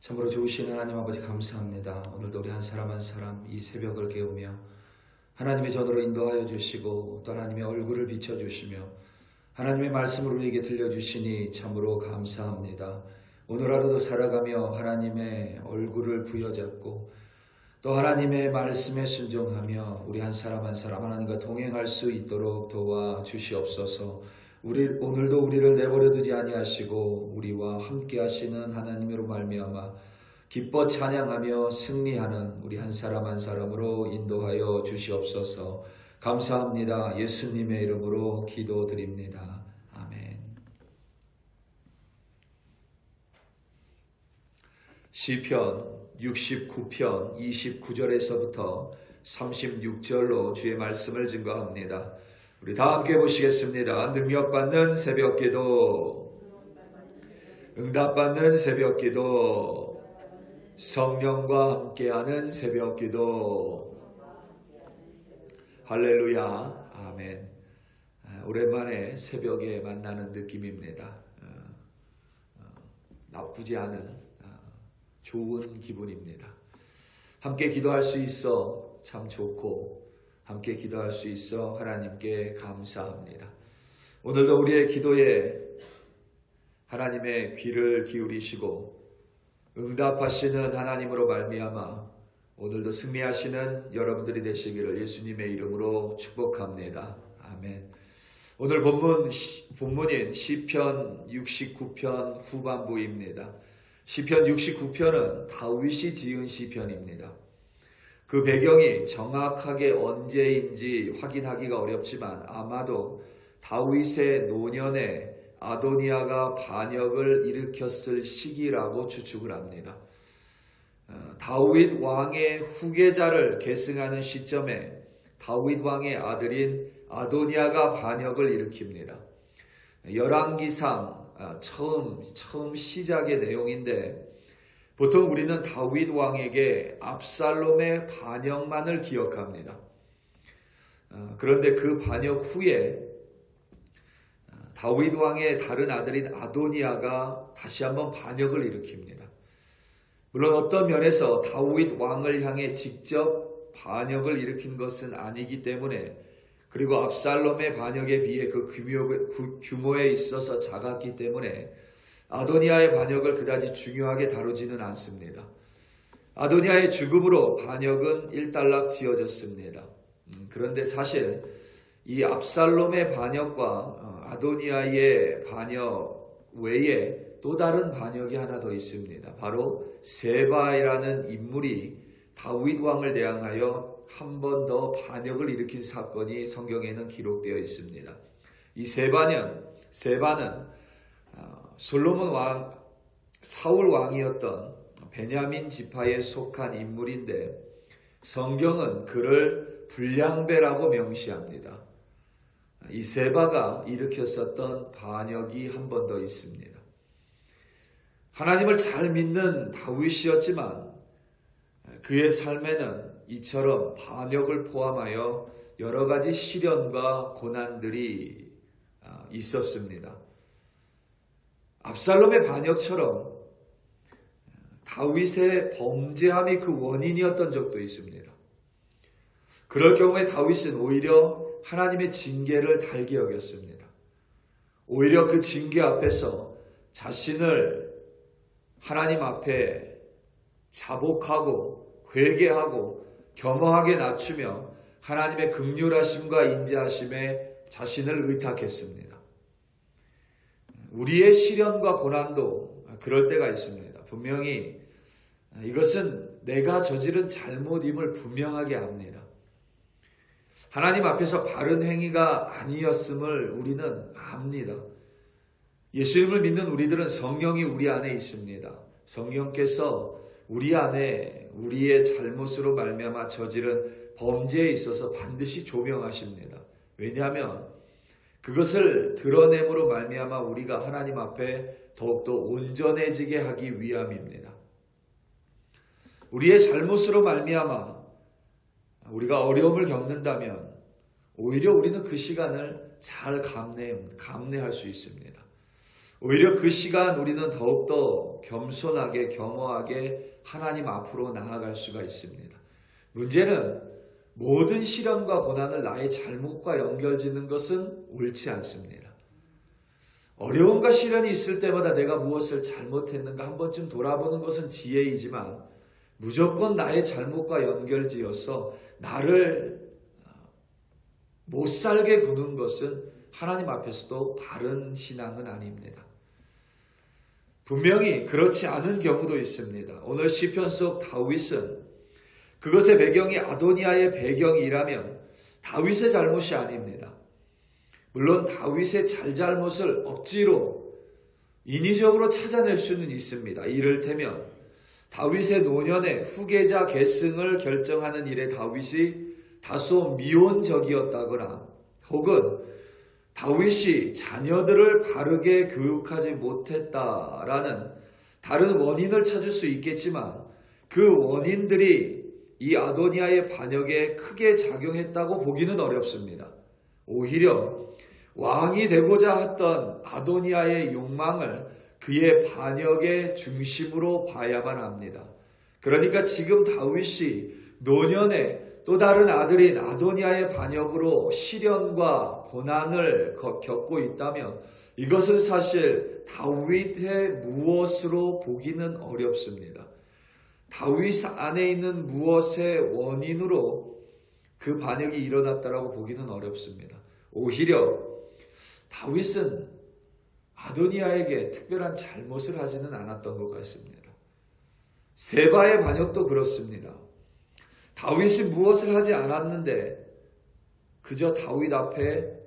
참으로 좋으신 하나님 아버지 감사합니다. 오늘도 우리 한 사람 한 사람 이 새벽을 깨우며 하나님의 전으로 인도하여 주시고 또 하나님의 얼굴을 비춰주시며 하나님의 말씀을 우리에게 들려주시니 참으로 감사합니다. 오늘 하루도 살아가며 하나님의 얼굴을 부여잡고 또 하나님의 말씀에 순종하며 우리 한 사람 한 사람 하나님과 동행할 수 있도록 도와 주시옵소서. 우리 오늘도 우리를 내버려 두지 아니하시고 우리와 함께 하시는 하나님으로 말미암아 기뻐 찬양하며 승리하는 우리 한 사람 한 사람으로 인도하여 주시옵소서. 감사합니다. 예수님의 이름으로 기도드립니다. 아멘. 시편 69편 29절에서부터 36절로 주의 말씀을 증거합니다. 우리 다 함께 보시겠습니다. 능력받는 새벽기도, 응답받는 새벽기도, 성령과 함께하는 새벽기도. 할렐루야, 아멘. 오랜만에 새벽에 만나는 느낌입니다. 어, 어, 나쁘지 않은 좋은 기분입니다. 함께 기도할 수 있어 참 좋고 함께 기도할 수 있어 하나님께 감사합니다. 오늘도 우리의 기도에 하나님의 귀를 기울이시고 응답하시는 하나님으로 말미암아 오늘도 승리하시는 여러분들이 되시기를 예수님의 이름으로 축복합니다. 아멘. 오늘 본문 본문인 시편 69편 후반부입니다. 시편 69편은 다윗이 지은 시편입니다. 그 배경이 정확하게 언제인지 확인하기가 어렵지만 아마도 다윗의 노년에 아도니아가 반역을 일으켰을 시기라고 추측을 합니다. 어, 다윗 왕의 후계자를 계승하는 시점에 다윗 왕의 아들인 아도니아가 반역을 일으킵니다. 열왕기상 아, 처음 처음 시작의 내용인데 보통 우리는 다윗 왕에게 압살롬의 반역만을 기억합니다. 아, 그런데 그 반역 후에 아, 다윗 왕의 다른 아들인 아도니아가 다시 한번 반역을 일으킵니다. 물론 어떤 면에서 다윗 왕을 향해 직접 반역을 일으킨 것은 아니기 때문에 그리고 압살롬의 반역에 비해 그 규모에 있어서 작았기 때문에 아도니아의 반역을 그다지 중요하게 다루지는 않습니다. 아도니아의 죽음으로 반역은 일단락 지어졌습니다. 음, 그런데 사실 이 압살롬의 반역과 어, 아도니아의 반역 외에 또 다른 반역이 하나 더 있습니다. 바로 세바이라는 인물이 다윗 왕을 대항하여 한 번 더 반역을 일으킨 사건이 성경에는 기록되어 있습니다. 이 세바는 세바는 어, 솔로몬 왕 사울 왕이었던 베냐민 지파에 속한 인물인데 성경은 그를 불량배라고 명시합니다. 이 세바가 일으켰었던 반역이 한 번 더 있습니다. 하나님을 잘 믿는 다윗이었지만 그의 삶에는 이처럼 반역을 포함하여 여러 가지 시련과 고난들이 아, 있었습니다. 압살롬의 반역처럼 다윗의 범죄함이 그 원인이었던 적도 있습니다. 그럴 경우에 다윗은 오히려 하나님의 징계를 달게 여겼습니다. 오히려 그 징계 앞에서 자신을 하나님 앞에 자복하고 회개하고 겸허하게 낮추며 하나님의 극률하심과 인자하심에 자신을 의탁했습니다. 우리의 시련과 고난도 그럴 때가 있습니다. 분명히 이것은 내가 저지른 잘못임을 분명하게 압니다. 하나님 앞에서 바른 행위가 아니었음을 우리는 압니다. 예수님을 믿는 우리들은 성령이 우리 안에 있습니다. 성령께서 우리 안에 우리의 잘못으로 말미암아 저지른 범죄에 있어서 반드시 조명하십니다. 왜냐하면 그것을 드러냄으로 말미암아 우리가 하나님 앞에 더욱더 온전해지게 하기 위함입니다. 우리의 잘못으로 말미암아 우리가 어려움을 겪는다면 오히려 우리는 그 시간을 잘 감내, 감내할 수 있습니다. 오히려 그 시간 우리는 더욱더 겸손하게 겸허하게 하나님 앞으로 나아갈 수가 있습니다. 문제는 모든 시련과 고난을 나의 잘못과 연결짓는 것은 옳지 않습니다. 어려움과 시련이 있을 때마다 내가 무엇을 잘못했는가 한 번쯤 돌아보는 것은 지혜이지만 무조건 나의 잘못과 연결지어서 나를 못 살게 구는 것은 하나님 앞에서도 바른 신앙은 아닙니다. 분명히 그렇지 않은 경우도 있습니다. 오늘 시편 속 다윗은 그것의 배경이 아도니아의 배경이라면 다윗의 잘못이 아닙니다. 물론 다윗의 잘잘못을 억지로 인위적으로 찾아낼 수는 있습니다. 이를테면 다윗의 노년에 후계자 계승을 결정하는 일에 다윗이 다소 미온적이었다거나 혹은 다윗이 자녀들을 바르게 교육하지 못했다라는 다른 원인을 찾을 수 있겠지만 그 원인들이 이 아도니아의 반역에 크게 작용했다고 보기는 어렵습니다. 오히려 왕이 되고자 했던 아도니아의 욕망을 그의 반역의 중심으로 봐야만 합니다. 그러니까 지금 다윗이 노년에 또 다른 아들인 아도니아의 반역으로 시련과 고난을 겪고 있다면 이것은 사실 다윗의 무엇으로 보기는 어렵습니다. 다윗 안에 있는 무엇의 원인으로 그 반역이 일어났다라고 보기는 어렵습니다. 오히려 다윗은 아도니아에게 특별한 잘못을 하지는 않았던 것 같습니다. 세바의 반역도 그렇습니다. 다윗이 무엇을 하지 않았는데 그저 다윗 앞에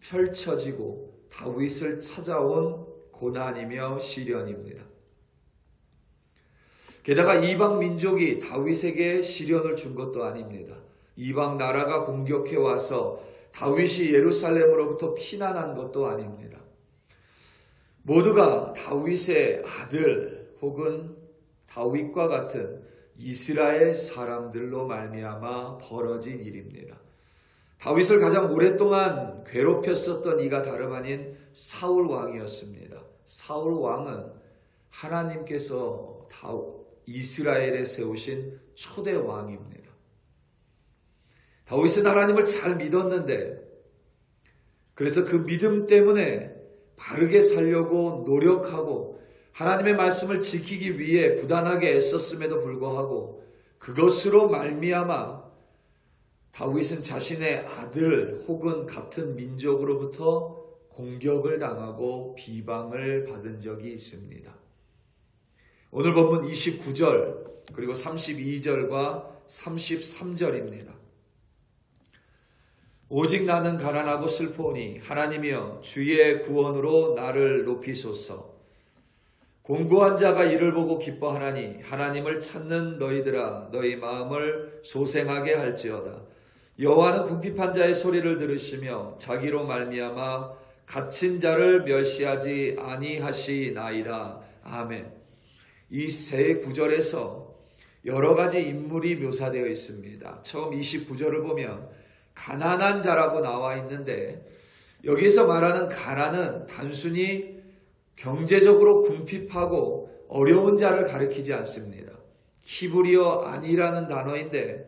펼쳐지고 다윗을 찾아온 고난이며 시련입니다. 게다가 이방 민족이 다윗에게 시련을 준 것도 아닙니다. 이방 나라가 공격해 와서 다윗이 예루살렘으로부터 피난한 것도 아닙니다. 모두가 다윗의 아들 혹은 다윗과 같은 이스라엘 사람들로 말미암아 벌어진 일입니다. 다윗을 가장 오랫동안 괴롭혔었던 이가 다름 아닌 사울 왕이었습니다. 사울 왕은 하나님께서 이스라엘에 세우신 초대 왕입니다. 다윗은 하나님을 잘 믿었는데 그래서 그 믿음 때문에 바르게 살려고 노력하고 하나님의 말씀을 지키기 위해 부단하게 애썼음에도 불구하고 그것으로 말미암아 다윗은 자신의 아들 혹은 같은 민족으로부터 공격을 당하고 비방을 받은 적이 있습니다. 오늘 본문 29절 그리고 32절과 33절입니다. 오직 나는 가난하고 슬퍼오니 하나님이여 주의 구원으로 나를 높이소서. 공고한 자가 이를 보고 기뻐하나니 하나님을 찾는 너희들아 너희 마음을 소생하게 할지어다. 여호와는 궁핍한 자의 소리를 들으시며 자기로 말미암아 갇힌 자를 멸시하지 아니하시나이다. 아멘. 이 세 구절에서 여러 가지 인물이 묘사되어 있습니다. 처음 29절을 보면 가난한 자라고 나와 있는데 여기서 말하는 가난은 단순히 경제적으로 궁핍하고 어려운 자를 가리키지 않습니다. 히브리어 아니라는 단어인데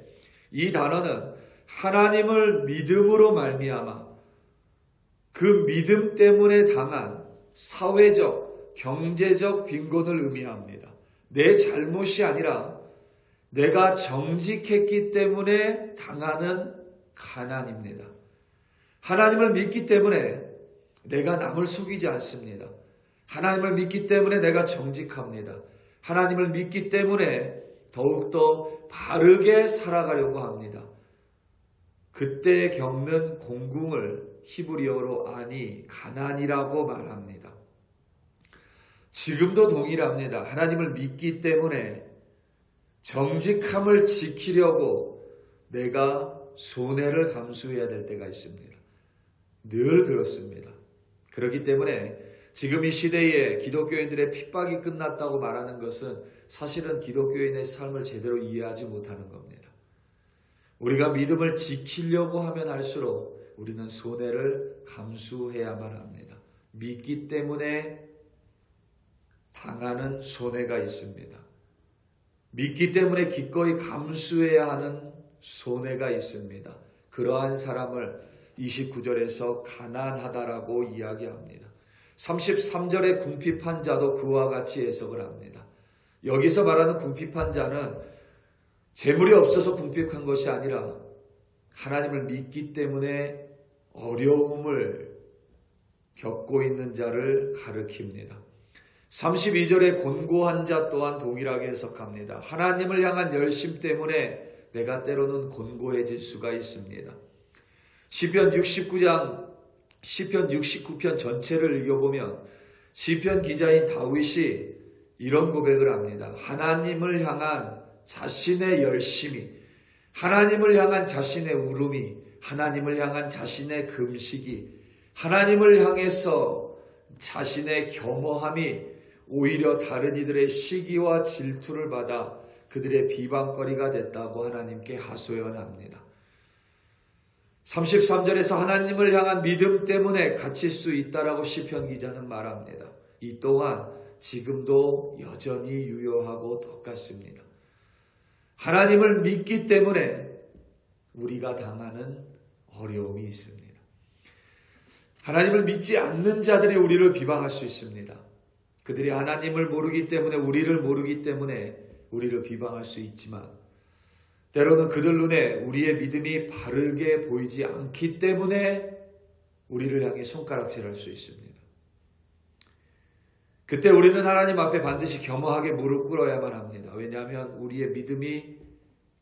이 단어는 하나님을 믿음으로 말미암아 그 믿음 때문에 당한 사회적, 경제적 빈곤을 의미합니다. 내 잘못이 아니라 내가 정직했기 때문에 당하는 가난입니다. 하나님을 믿기 때문에 내가 남을 속이지 않습니다. 하나님을 믿기 때문에 내가 정직합니다. 하나님을 믿기 때문에 더욱더 바르게 살아가려고 합니다. 그때 겪는 공궁을 히브리어로 아니 가난이라고 말합니다. 지금도 동일합니다. 하나님을 믿기 때문에 정직함을 지키려고 내가 손해를 감수해야 될 때가 있습니다. 늘 그렇습니다. 그렇기 때문에 지금 이 시대에 기독교인들의 핍박이 끝났다고 말하는 것은 사실은 기독교인의 삶을 제대로 이해하지 못하는 겁니다. 우리가 믿음을 지키려고 하면 할수록 우리는 손해를 감수해야만 합니다. 믿기 때문에 당하는 손해가 있습니다. 믿기 때문에 기꺼이 감수해야 하는 손해가 있습니다. 그러한 사람을 29절에서 가난하다라고 이야기합니다. 33절의 궁핍한 자도 그와 같이 해석을 합니다. 여기서 말하는 궁핍한 자는 재물이 없어서 궁핍한 것이 아니라 하나님을 믿기 때문에 어려움을 겪고 있는 자를 가르킵니다. 32절의 곤고한 자 또한 동일하게 해석합니다. 하나님을 향한 열심 때문에 내가 때로는 곤고해질 수가 있습니다. 시편 69장, 시편 69편 전체를 읽어보면 시편 기자인 다윗이 이런 고백을 합니다. 하나님을 향한 자신의 열심이, 하나님을 향한 자신의 울음이, 하나님을 향한 자신의 금식이, 하나님을 향해서 자신의 겸허함이 오히려 다른 이들의 시기와 질투를 받아 그들의 비방거리가 됐다고 하나님께 하소연합니다. 33절에서 하나님을 향한 믿음 때문에 갇힐 수 있다라고 시편 기자는 말합니다. 이 또한 지금도 여전히 유효하고 똑같습니다. 하나님을 믿기 때문에 우리가 당하는 어려움이 있습니다. 하나님을 믿지 않는 자들이 우리를 비방할 수 있습니다. 그들이 하나님을 모르기 때문에 우리를 모르기 때문에 우리를 비방할 수 있지만 때로는 그들 눈에 우리의 믿음이 바르게 보이지 않기 때문에 우리를 향해 손가락질할 수 있습니다. 그때 우리는 하나님 앞에 반드시 겸허하게 무릎 꿇어야만 합니다. 왜냐하면 우리의 믿음이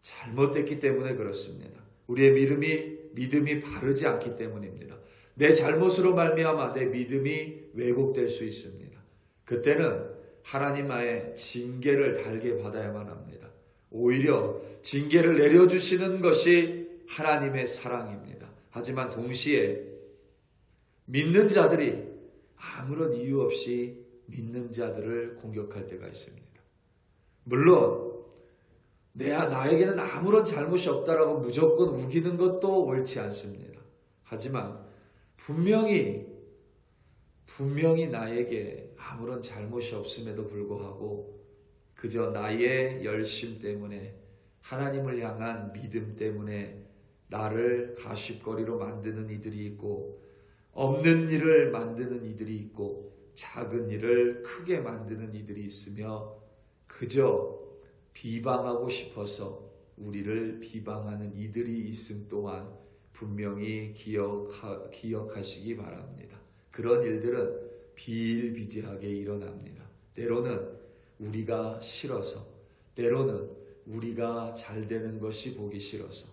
잘못됐기 때문에 그렇습니다. 우리의 믿음이 믿음이 바르지 않기 때문입니다. 내 잘못으로 말미암아 내 믿음이 왜곡될 수 있습니다. 그때는 하나님의 징계를 달게 받아야만 합니다. 오히려 징계를 내려주시는 것이 하나님의 사랑입니다. 하지만 동시에 믿는 자들이 아무런 이유 없이 믿는 자들을 공격할 때가 있습니다. 물론 내 나에게는 아무런 잘못이 없다라고 무조건 우기는 것도 옳지 않습니다. 하지만 분명히 분명히 나에게 아무런 잘못이 없음에도 불구하고 그저 나의 열심 때문에 하나님을 향한 믿음 때문에 나를 가십거리로 만드는 이들이 있고 없는 일을 만드는 이들이 있고 작은 일을 크게 만드는 이들이 있으며 그저 비방하고 싶어서 우리를 비방하는 이들이 있음 또한 분명히 기억하, 기억하시기 바랍니다. 그런 일들은 비일비재하게 일어납니다. 때로는 우리가 싫어서, 때로는 우리가 잘 되는 것이 보기 싫어서,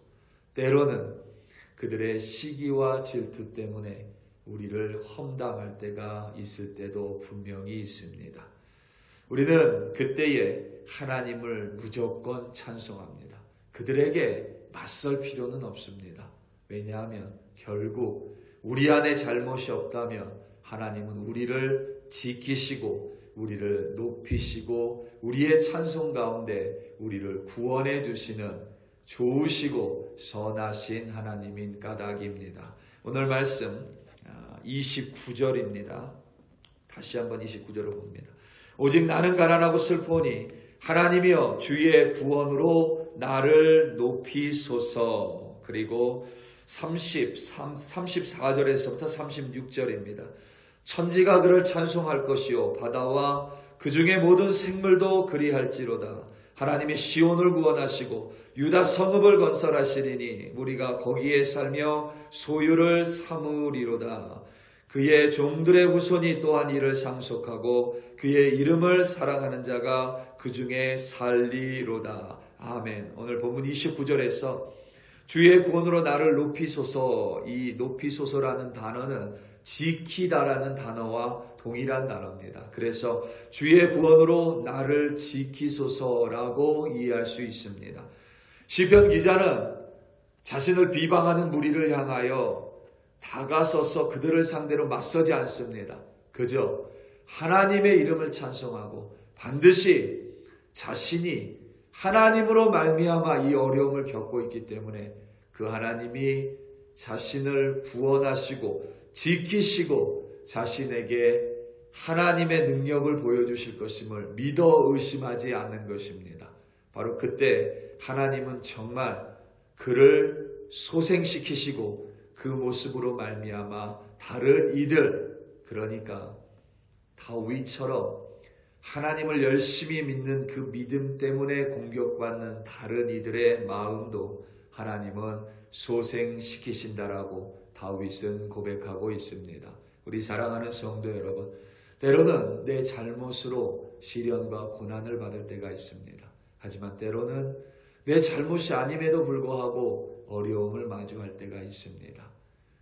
때로는 그들의 시기와 질투 때문에 우리를 험담할 때가 있을 때도 분명히 있습니다. 우리는 그때에 하나님을 무조건 찬송합니다. 그들에게 맞설 필요는 없습니다. 왜냐하면 결국 우리 안에 잘못이 없다면 하나님은 우리를 지키시고 우리를 높이시고 우리의 찬송 가운데 우리를 구원해 주시는 좋으시고 선하신 하나님인 까닭입니다. 오늘 말씀 29절입니다. 아, 다시 한번 29절을 봅니다. 오직 나는 가난하고 슬퍼니 하나님이여 주의 구원으로 나를 높이소서. 그리고 33, 34절에서부터 36절입니다. 천지가 그를 찬송할 것이요 바다와 그 중에 모든 생물도 그리할지로다. 하나님이 시온을 구원하시고 유다 성읍을 건설하시리니 우리가 거기에 살며 소유를 삼으리로다. 그의 종들의 후손이 또한 이를 상속하고 그의 이름을 사랑하는 자가 그 중에 살리로다. 아멘. 오늘 본문 29절에서 주의 구원으로 나를 높이소서 이 높이소서라는 단어는 지키다라는 단어와 동일한 단어입니다. 그래서 주의 구원으로 나를 지키소서라고 이해할 수 있습니다. 시편 기자는 자신을 비방하는 무리를 향하여 다가서서 그들을 상대로 맞서지 않습니다. 그저 하나님의 이름을 찬송하고 반드시 자신이 하나님으로 말미암아 이 어려움을 겪고 있기 때문에 그 하나님이 자신을 구원하시고 지키시고 자신에게 하나님의 능력을 보여주실 것임을 믿어 의심하지 않는 것입니다. 바로 그때 하나님은 정말 그를 소생시키시고 그 모습으로 말미암아 다른 이들 그러니까 다윗처럼 하나님을 열심히 믿는 그 믿음 때문에 공격받는 다른 이들의 마음도 하나님은 소생시키신다라고 다윗은 고백하고 있습니다. 우리 사랑하는 성도 여러분, 때로는 내 잘못으로 시련과 고난을 받을 때가 있습니다. 하지만 때로는 내 잘못이 아님에도 불구하고 어려움을 마주할 때가 있습니다.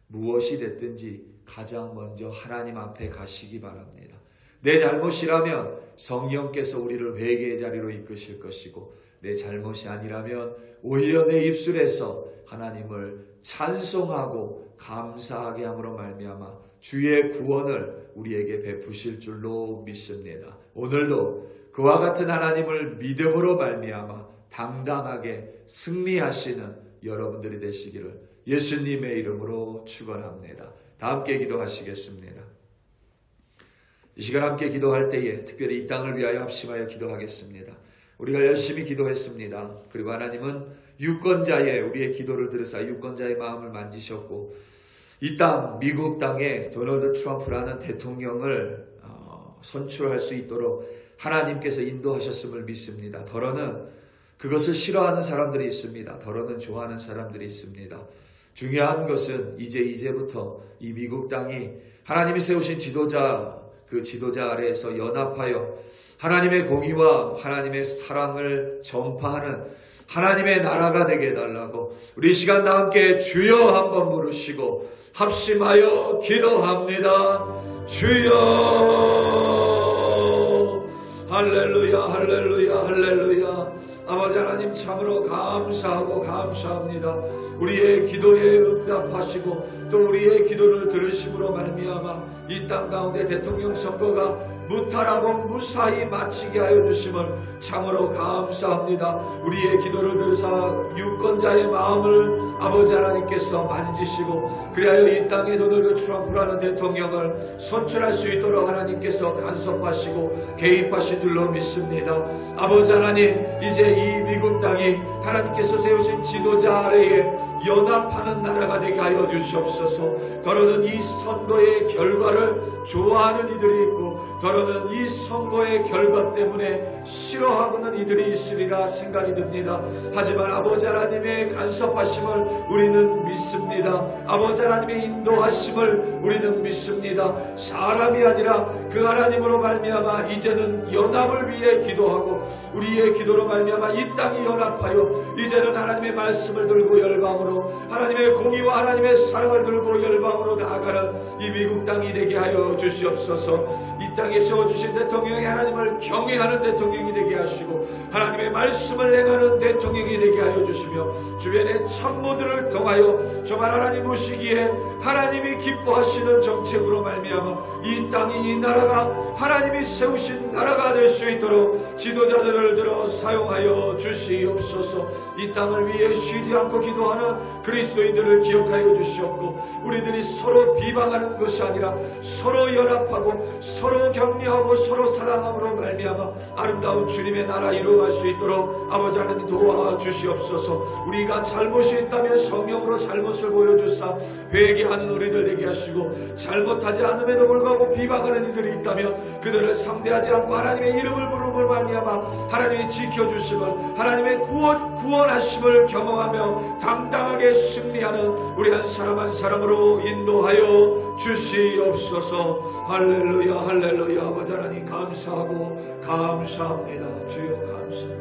무엇이 됐든지 가장 먼저 하나님 앞에 가시기 바랍니다. 내 잘못이라면 성령께서 우리를 회개의 자리로 이끄실 것이고 내 잘못이 아니라면 오히려 내 입술에서 하나님을 찬송하고 감사하게 함으로 말미암아 주의 구원을 우리에게 베푸실 줄로 믿습니다. 오늘도 그와 같은 하나님을 믿음으로 말미암아 당당하게 승리하시는 여러분들이 되시기를 예수님의 이름으로 축원합니다. 다 함께 기도하시겠습니다. 이 시간 함께 기도할 때에 특별히 이 땅을 위하여 합심하여 기도하겠습니다. 우리가 열심히 기도했습니다. 그리고 하나님은 유권자의 우리의 기도를 들으사 유권자의 마음을 만지셨고 이 땅 미국 땅에 도널드 트럼프라는 대통령을 어, 선출할 수 있도록 하나님께서 인도하셨음을 믿습니다. 더러는 그것을 싫어하는 사람들이 있습니다. 더러는 좋아하는 사람들이 있습니다. 중요한 것은 이제 이제부터 이 미국 땅이 하나님이 세우신 지도자 그 지도자 아래에서 연합하여 하나님의 공의와 하나님의 사랑을 전파하는 하나님의 나라가 되게 해달라고 우리 시간 다 함께 주여 한번 부르시고 합심하여 기도합니다. 주여 할렐루야 할렐루야 할렐루야 아버지 하나님 참으로 감사하고 감사합니다. 우리의 기도에 응답하시고 또 우리의 기도를 들으심으로 말미암아 이 땅 가운데 대통령 선거가 무탈하고 무사히 마치게 하여 주심을 참으로 감사합니다. 우리의 기도를 들으사 유권자의 마음을 아버지 하나님께서 만지시고 그리하여 이 땅에 도널드 트럼프라는 대통령을 선출할 수 있도록 하나님께서 간섭하시고 개입하시 줄로 믿습니다. 아버지 하나님 이제 이 미국 땅이 하나님께서 세우신 지도자 아래에 연합하는 나라가 되게 하여 주시옵소서. 더러는 이 선거의 결과를 좋아하는 이들이 있고 더러는 이 선거의 결과 때문에 싫어하고는 이들이 있으리라 생각이 듭니다. 하지만 아버지 하나님의 간섭하심을 우리는 믿습니다. 아버지 하나님의 인도하심을 우리는 믿습니다. 사람이 아니라 그 하나님으로 말미암아 이제는 연합을 위해 기도하고 우리의 기도로 말미암아 이 땅이 연합하여 이제는 하나님의 말씀을 들고 열방으로 하나님의 공의와 하나님의 사랑을 들고 열방으로 나아가는 이 미국 땅이 되게 하여 주시옵소서. 이 땅에 세워주신 대통령이 하나님을 경외하는 대통령이 되게 하시고 하나님의 말씀을 행하는 대통령이 되게 하여 주시며 주변의 참모들을 통하여 정말 하나님 보시기에 하나님이 기뻐하시는 정책으로 말미암아 이 땅이 이 나라가 하나님이 세우신 나라가 될 수 있도록 지도자들을 들어 사용하여 주시옵소서. 이 땅을 위해 쉬지 않고 기도하는 그리스도인들을 기억하여 주시옵고 우리들이 서로 비방하는 것이 아니라 서로 연합하고 서로 격려하고 서로 사랑함으로 말미암아 아름다운 주님의 나라 이루어갈 수 있도록 아버지 하나님 도와주시옵소서. 우리가 잘못이 있다면 성령으로 잘못을 보여주사 회개 하는 우리들 되게 하시고 잘못하지 않음에도 불구하고 비방하는 이들이 있다면 그들을 상대하지 않고 하나님의 이름을 부름을 말미암아 하나님이 지켜주심을 하나님의 구원 구원하심을 경험하며 당당하게 승리하는 우리 한 사람 한 사람으로 인도하여 주시옵소서. 할렐루야 할렐루야. 아버지 하나님 감사하고 감사합니다. 주여 감사합니다